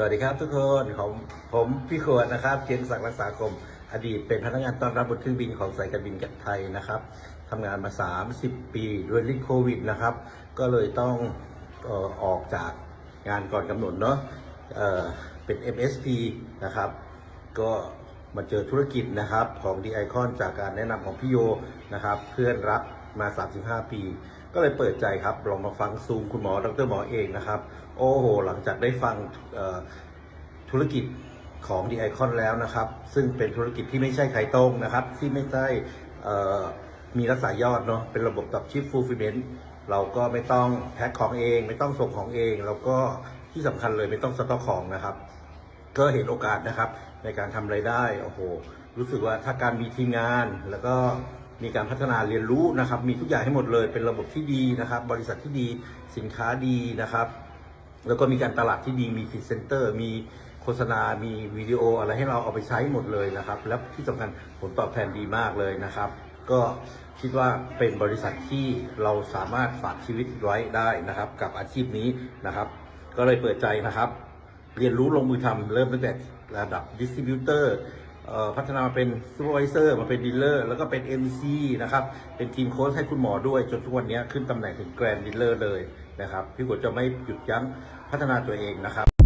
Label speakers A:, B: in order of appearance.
A: สวัสดีครับทุกคนผมผมพี่ขวดนะครับเกียงศักดิ์รักษาคม อดีตเป็นพนักงานต้อนรับบนเครื่องบินของสายการบินจากไทยนะครับทำงานมา 30 ปีด้วยลิโควิดนะครับ ก็เลยต้องออกจากงานก่อนกำหนดเนาะเเป็น MSP นะครับ ก็มาเจอธุรกิจนะครับของ d ีไอคอนจากการแนะนำของพี่โยนะครับ เพื่อนรักมา 35 ปี ก็เลยเปิดใจครับลองมาฟังซูมคุณหมอดรหมอเองนะครับ โอ้โห หลังจากได้ฟังธุรกิจของ d ีไอคอนแล้วนะครับ ซึ่งเป็นธุรกิจที่ไม่ใช่ไข่ต้มนะครับ ที่ไม่ใช่มีรักษายอดเนาะเป็นระบบตับชิปฟูลฟิเมนต์เราก็ไม่ต้องแพ็คของเอง ไม่ต้องส่งของเอง แล้วก็ที่สำคัญเลยไม่ต้องสต็อกของนะครับ ก็เห็นโอกาสนะครับ ในการทำไรายได้โอ้โห รู้สึกว่าถ้าการมีทีมงานแล้วก็ มีการพัฒนาเรียนรู้นะครับ มีทุกอย่างให้หมดเลย เป็นระบบที่ดีนะครับ บริษัทที่ดีสินค้าดีนะครับ แล้วก็มีการตลาดที่ดีมีพรีเซนเตอร์มีโฆษณา มีวิดีโออะไรให้เราเอาไปใช้หมดเลยนะครับ และที่สำคัญผลตอบแทนดีมากเลยนะครับ ก็คิดว่าเป็นบริษัทที่เราสามารถฝากชีวิตไว้ได้นะครับ กับอาชีพนี้นะครับ ก็เลยเปิดใจนะครับ เรียนรู้ลงมือทำเริ่มตั้งแต่ระดับดิสติบิวเตอร์ พัฒนามาเป็นซูเปอร์วิเซอร์มาเป็นดีลเลอร์แล้วก็เป็น MC นะครับ เป็นทีมโค้ชให้คุณหมอด้วย จนทุกวันนี้ขึ้นตำแหน่งถึงแกรนด์ดีลเลอร์เลยนะครับ พี่กดจะไม่หยุดยั้งพัฒนาตัวเองนะครับ